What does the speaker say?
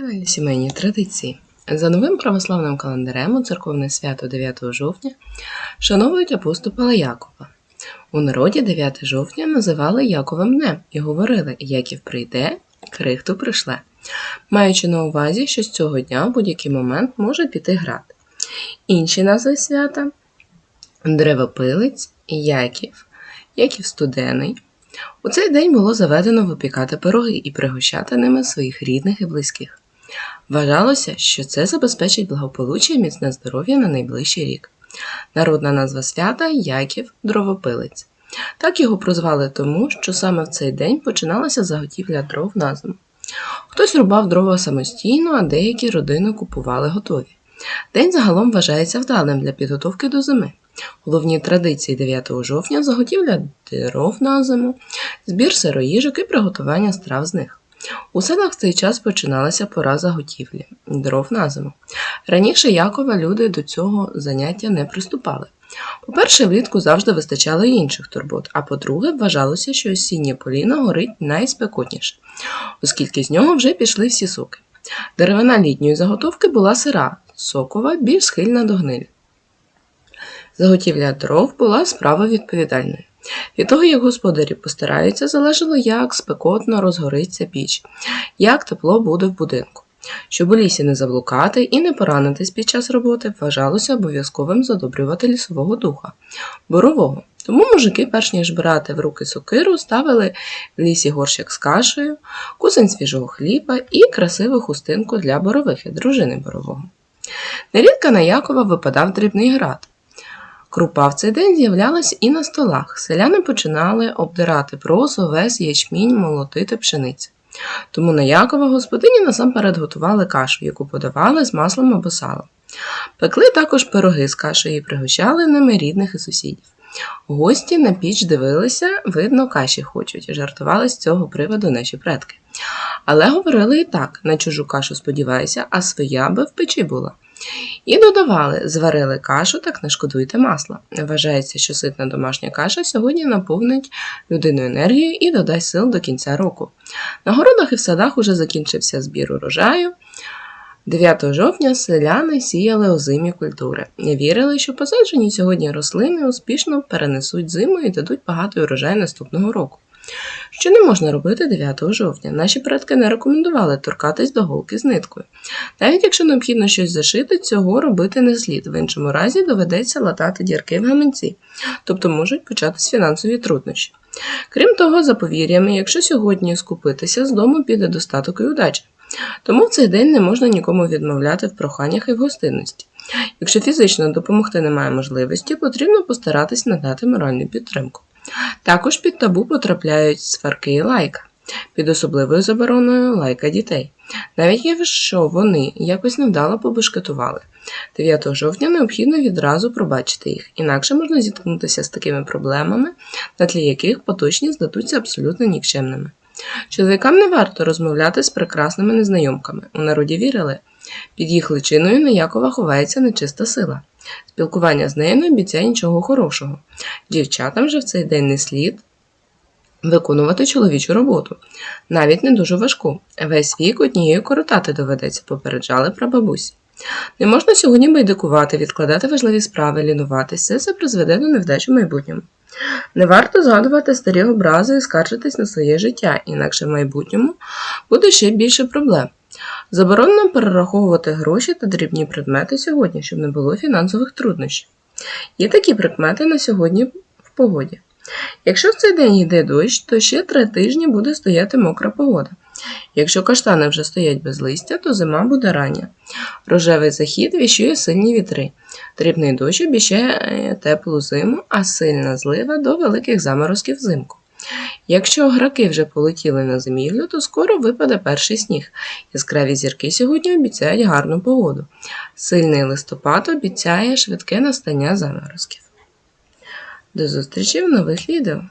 каналі Сімейні традиції. За новим православним календарем у церковне свято 9 жовтня вшановують апостола Якова. У народі 9 жовтня називали Яковим днем і говорили Яків прийде, крихту прийшле, маючи на увазі, що з цього дня в будь-який момент може піти град. Інші назви свята Древопилець, Яків, Яків Студений. У цей день було заведено випікати пироги і пригощати ними своїх рідних і близьких. Вважалося, що це забезпечить благополуччя і міцне здоров'я на найближчий рік. Народна назва свята Яків Дровопилець. Так його прозвали тому, що саме в цей день починалася заготівля дров на зиму. Хтось рубав дрова самостійно, а деякі родини купували готові. День загалом вважається вдалим для підготовки до зими. Головні традиції 9 жовтня заготівля дров на зиму, збір сироїжок і приготування страв з них. У селах в цей час починалася пора заготівлі дров на зиму. Раніше Якова люди до цього заняття не приступали. По-перше, влітку завжди вистачало інших турбот, а по-друге, вважалося, що осіннє поліно горить найспекотніше, оскільки з нього вже пішли всі соки. Деревина літньої заготовки була сира, сокова, більш схильна до гнилі. Заготівля дров була справа відповідальною. Від того, як господарі постараються, залежало, як спекотно розгориться піч, як тепло буде в будинку. Щоб у лісі не заблукати і не поранитись під час роботи, вважалося обов'язковим задобрювати лісового духа борового. Тому мужики, перш ніж брати в руки сокиру, ставили в лісі горщик з кашею, кусень свіжого хліба і красиву хустинку для боровихи, дружини борового. Нерідка на Якова випадав дрібний град. Крупа в цей день з'являлась і на столах. Селяни починали обдирати просо, овес, ячмінь, молотити пшеницю. Тому на Якова господині насамперед готували кашу, яку подавали з маслом або салом. Пекли також пироги з кашею і пригощали ними рідних і сусідів. Гості на піч дивилися, видно, каші хочуть, жартували з цього приводу наші предки. Але говорили і так: на чужу кашу сподівайся, а своя би в печі була. І додавали, зварили кашу, так не шкодуйте масла. Вважається, що ситна домашня каша сьогодні наповнить людину енергією і додасть сил до кінця року. На городах і в садах уже закінчився збір урожаю. 9 жовтня селяни сіяли озимі культури. Вірили, що посаджені сьогодні рослини успішно перенесуть зиму і дадуть багатий урожай наступного року. Що не можна робити 9 жовтня? Наші предки не рекомендували торкатись до голки з ниткою. Навіть якщо необхідно щось зашити, цього робити не слід. В іншому разі доведеться латати дірки в гаманці, тобто можуть початись фінансові труднощі. Крім того, за повір'ями, якщо сьогодні скупитися, з дому піде достаток і удача. Тому в цей день не можна нікому відмовляти в проханнях і в гостинності. Якщо фізично допомогти немає можливості, потрібно постаратись надати моральну підтримку. Також під табу потрапляють сварки і лайка, під особливою забороною лайка дітей, навіть якщо вони якось невдало побешкетували. 9 жовтня необхідно відразу пробачити їх, інакше можна зіткнутися з такими проблемами, на тлі яких поточні здадуться абсолютно нікчемними. Чоловікам не варто розмовляти з прекрасними незнайомками. У народі вірили, під їх личиною наякова ховається нечиста сила. Спілкування з нею не обіцяє нічого хорошого. Дівчатам же в цей день не слід виконувати чоловічу роботу, навіть не дуже важку. Весь вік однією коротати доведеться, попереджали прабабусі. Не можна сьогодні байдикувати, відкладати важливі справи, лінуватися, це призведе до невдачі в майбутньому. Не варто згадувати старі образи і скаржитись на своє життя, інакше в майбутньому буде ще більше проблем. Заборонено перераховувати гроші та дрібні предмети сьогодні, щоб не було фінансових труднощів. Є такі прикмети на сьогодні в погоді. Якщо в цей день йде дощ, то ще три тижні буде стояти мокра погода. Якщо каштани вже стоять без листя, то зима буде рання. Рожевий захід віщує сильні вітри. Дрібний дощ обіщає теплу зиму, а сильна злива до великих заморозків взимку. Якщо граки вже полетіли на зимівлю, то скоро випаде перший сніг. Яскраві зірки сьогодні обіцяють гарну погоду. Сильний листопад обіцяє швидке настання заморозків. До зустрічі в нових відео!